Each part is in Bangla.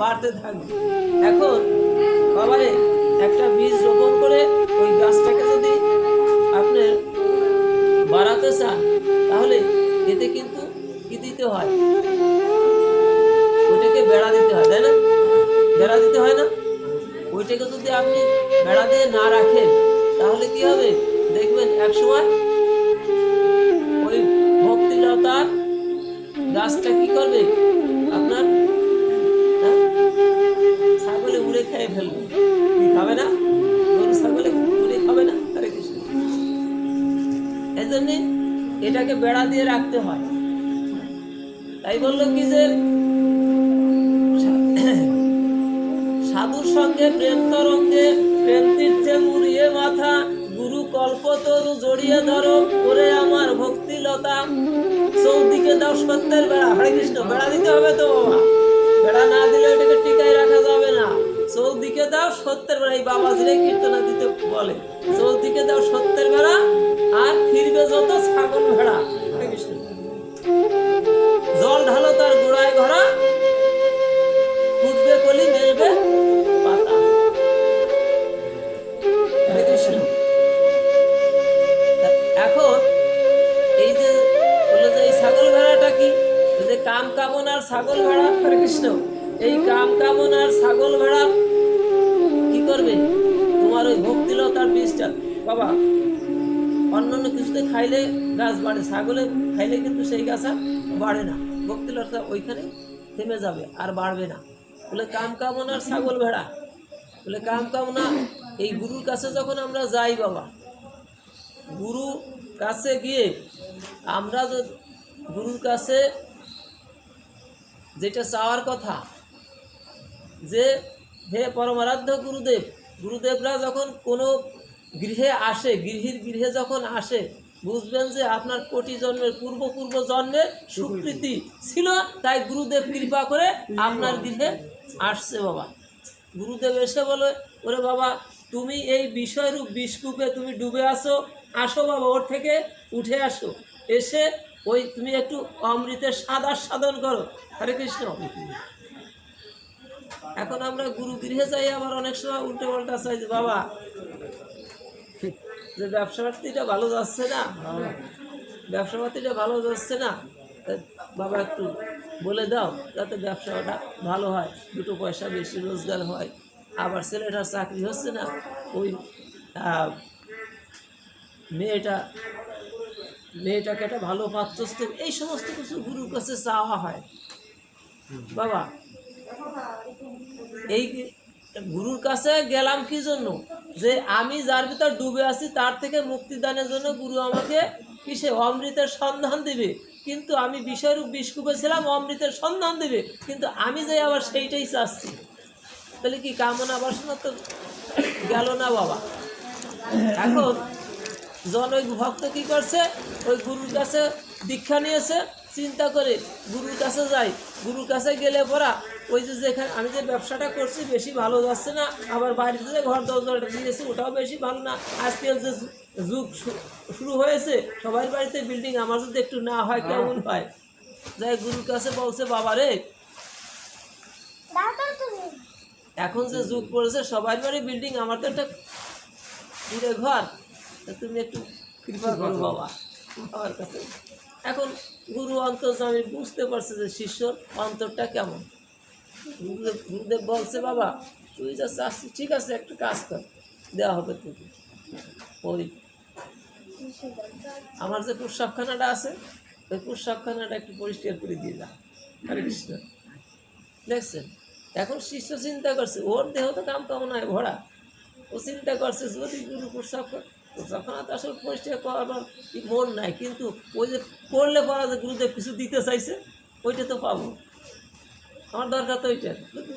বাড়তে থাকবে। এখন বাবারে একটা বীজ রোপণ করে ওই গাছটাকে যদি আপনার বাড়াতে চান, তাহলে এতে কিন্তু কি দিতে হয়? ওইটাকে বেড়া দিতে হয়, তাই না? বেড়া দিতে হয় না? ওইটাকে যদি আপনি বেড়া দিয়ে না রাখেন, তাহলে কি হবে? দেখবেন এক সময় ওই ভক্তিলতার গাছটা কি করবে? খাবে না? গরু ছাগলে উড়ে খাবে না? হরে কৃষ্ণ এই এটাকে বেড়া দিয়ে রাখতে হয়। তাই বলল কি যে, সাধুর সঙ্গে প্রেম তরঙ্গে প্রেম তীর্থে মুড়িয়ে মাথা, গুরু কল্পতরু জড়িয়ে ধরো করে আমার ভক্তি লতা চৌদিকে দাও সত্যের বেড়া। হরে কৃষ্ণ, বেড়া দিতে হবে তো। বাবা বেড়া না দিলে ওটাকে টিকায় রাখা যাবে না। চৌদিকে দাও সত্যের বেড়া এই বাবাজিরে কীর্তনা দিতে বলে। চৌদিকে দাও সত্যের বেড়া আর ফিরবে যত ছাগল ভেড়া। জল ঢালো তার গোড়ায় ঘরা ফুটবে কলি, মেলবে এখন এই যে বলল যে এই ছাগল ভেড়াটা কি? যে কাম কামনার ছাগল ভেড়া, হরে কৃষ্ণ। এই কাম কামনার ছাগল ভেড়া করবে? তোমার ওই ভক্তিলতার বীজটা বাবা অন্যান্য কিছুতে খাইলে গাছ বাড়ে, ছাগলে খাইলে কিন্তু সেই গাছ আর বাড়ে না। ভক্তিলতা ওইখানে থেমে যাবে, আর বাড়বে না। বলে, কাম কামনার ছাগল ভেড়া। বলে, কাম কামনা, এই গুরুর কাছে যখন আমরা যাই বাবা, গুরু কাছে গিয়ে আমরা গুরুর কাছে যেটা চাওয়ার কথা, যে হে পরমারাধ্য গুরুদেব, গুরুদেবরা যখন কোনো গৃহে আসে, গৃহীর গৃহে যখন আসে, বুঝবেন যে আপনার কোটি জন্মের পূর্ব পূর্ব জন্মে সুকৃতি ছিল, তাই গুরুদেব কৃপা করে আপনার গৃহে আসছে বাবা। গুরুদেব এসে বলে, ওরে বাবা, তুমি এই বিষয়রূপ বিষকূপে তুমি ডুবে আসো আসো বাবা ওর থেকে উঠে আসো। এসে ওই, তুমি একটু অমৃতের স্বাদ সাধন করো। হরে কৃষ্ণ। এখন আমরা গুরু গৃহে যাই আবার অনেক সময় উল্টে পাল্টা চাই যে বাবা যে ব্যবসা পাতিটা ভালো যাচ্ছে না ব্যবসা পাতিটা ভালো যাচ্ছে না বাবা একটু বলে দাও যাতে ব্যবসাটা ভালো হয় দুটো পয়সা বেশি রোজগার হয়। আবার ছেলেটার চাকরি হচ্ছে না ওই মেয়েটা মেয়েটাকে একটা ভালো পাত্রস্থ এই সমস্ত কিছু গুরুর কাছে চাওয়া হয়। বাবা এই গুরুর কাছে গেলাম কি জন্য? যে আমি যার ভিতর ডুবে আছি, তার থেকে মুক্তিদানের জন্য গুরু আমাকে কিসে? অমৃতের সন্ধান দিবে। কিন্তু আমি বিষয়রূপ বিষকুপে ছিলাম, অমৃতের সন্ধান দিবে। কিন্তু আমি যে আবার সেইটাই চাচ্ছি। তাহলে কি কামনা বাসনা তো গেল না বাবা? এখন জন ওই ভক্ত কি করছে? ওই গুরুর কাছে দীক্ষা নিয়েছে, চিন্তা করে গুরুর কাছে যাই। গুরুর কাছে গেলে পরা ওই যে যেখানে আমি যে ব্যবসাটা করছি বেশি ভালো যাচ্ছে না আবার বাড়িতে যে ঘর দরজাটা দিয়েছি ওটাও বেশি ভালো না। আজকাল যে যুগ শুরু হয়েছে সবার বাড়িতে বিল্ডিং আমার যদি একটু না হয় কেমন হয়? যাই গুরুর কাছে বলছে বাবা রে! এখন যে যুগ পড়েছে সবার বাড়ি বিল্ডিং আমার তো একটা দূরে ঘর। তুমি একটু কৃপা করো বাবা। বাবার কাছে। এখন গুরু অন্তর আমি বুঝতে পারছি যে শিষ্যর অন্তরটা কেমন। গুরুদেব গুরুদেব বলছে, বাবা, তুই যা চাচ্ছিস, ঠিক আছে, একটা কাজ কর দেওয়া হবে তোকে। ওই আমার যে প্রস্রাবখানাটা আছে, ওই প্রস্রাবখানাটা একটু পরিষ্কার করে দাও হরে কৃষ্ণ। দেখছেন? এখন শিষ্য চিন্তা করছে, ওর দেহ তো কাম কামনায় ভরা। ও চিন্তা করছে, যদি গুরু করে- প্রস্রাবখানা তো আসলে পরিষ্কার করার মন নাই, কিন্তু ওই যে করলে পরা যে গুরুদেব কিছু দিতে চাইছে, ওইটা তো পাবো। আমার দরকার তো ওইটা।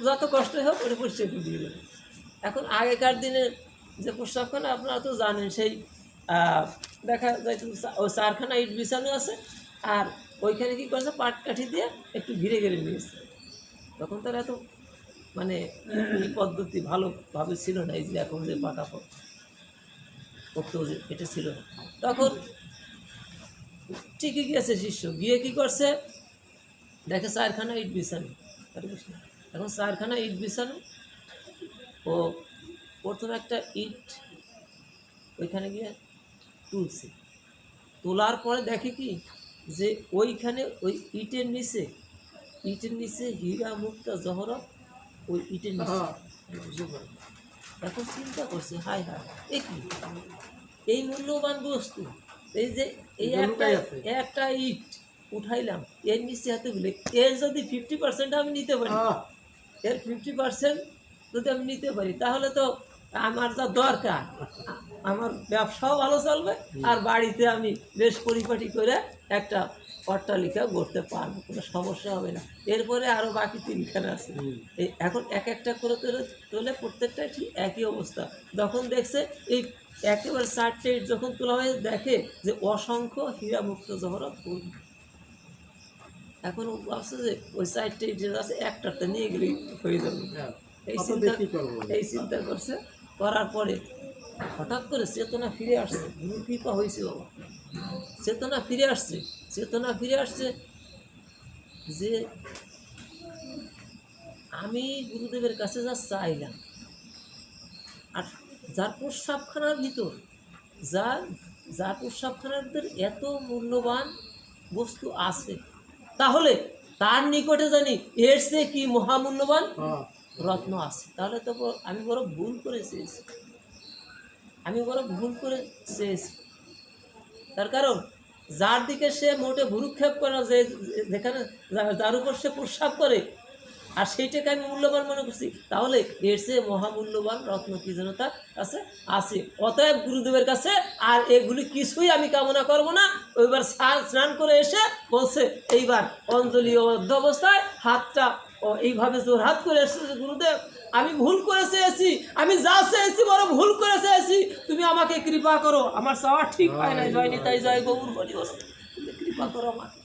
যত কষ্ট হোক, ওটা পরিষ্কার করে দিয়ে দেবে। এখন আগেকার দিনে যে প্রস্রাবখানা আপনারা তো জানেন, সেই দেখা যায় ওই চারখানা ইট বিছানো আছে, আর ওইখানে কী করেছে, পাট কাঠি দিয়ে একটু ঘিরে ঘিরে নিয়েছে তখন তার এত মানে পদ্ধতি ভালোভাবে ছিল না, এই যে এখন যে পাকা যে এটা ছিল না। তখন ঠিকই গিয়েছে শিষ্য। গিয়ে কি করছে, দেখে চারখানা ইট বিছানো। এখন চারখানা ইট বিছানো ও প্রথমে একটা ইট ওইখানে গিয়ে তুলছে। তোলার পরে দেখে কি যে ওইখানে ওই ইটের নিচে ইটের নিচে হীরা মুক্তা জহরত ওই ইটের নিচে। হ্যাঁ। এখন চিন্তা করছে হাই হাই এ কি? এই মূল্যবান বস্তু এই যে এই একটা একটা ইট উঠাইলাম। এর নিচে হাতে গুলে এর যদি ফিফটি পার্সেন্ট আমি নিতে পারি। এর ফিফটি পার্সেন্ট যদি আমি নিতে পারি তাহলে তো আমার যা দরকার আমার ব্যবসাও ভালো চলবে আর বাড়িতে আমি বেশ পরিপাটি করে একটা অট্টালিকা গড়তে পারব কোনো সমস্যা হবে না। এরপরে আরও বাকি তিনখানা আছে। এই এখন এক একটা করে তোলে তোলে প্রত্যেকটা ঠিক একই অবস্থা। যখন দেখছে এই একেবারে চারটে যখন তোলা হয়ে দেখে যে অসংখ্য হীরা মুক্ত জহরত ফুল এখন ভাবছে যে ওই চারটে ইট যেটা আছে একটাতে নিয়ে গেলে হয়ে যাবে। হ্যাঁ। এই চিন্তা? এই চিন্তা করছে। করার পরে হঠাৎ করে চেতনা ফিরে আসছে। গুরু কৃপা হয়েছে বাবা। চেতনা ফিরে আসছে। চেতনা ফিরে আসছে যে আমি গুরুদেবের কাছে যা চাইলাম আর যার প্রস্রাবখানার ভিতর যার যার প্রস্রাবখানার ভিতর এত মূল্যবান বস্তু আছে তাহলে তার নিকটে জানি এর সে কি মহামূল্যবান? হ্যাঁ। রত্ন আছে। তাহলে তো আমি বড় ভুল করে চেয়েছি। আমি বড় ভুল করে চেয়েছি। তার কারণ যার দিকে সে মোটে ভুরুক্ষেপ করে যে- যেখানে যার উপর সে প্রস্রাব করে আর সেইটাকে আমি মূল্যবান মনে করছি। তাহলে এর চেয়ে মহামূল্যবান রত্ন কি যেন তার কাছে আছে। অতএব গুরুদেবের কাছে আর এগুলি কিছুই আমি কামনা করব না। ওইবার স্নান- স্নান করে এসে বলছে, এইবার অঞ্জলি অর্ধ অবস্থায় হাতটা ও এইভাবে জোর হাত করে এসেছে গুরুদেব, আমি ভুল করে চেয়েছি, আমি যা চেয়েছি বড় ভুল করে চেয়েছি, তুমি আমাকে কৃপা করো। আমার চাওয়া ঠিক হয় নাই জয়নি তাই জয় গৌর বলি। তুমি কৃপা করো আমাকে।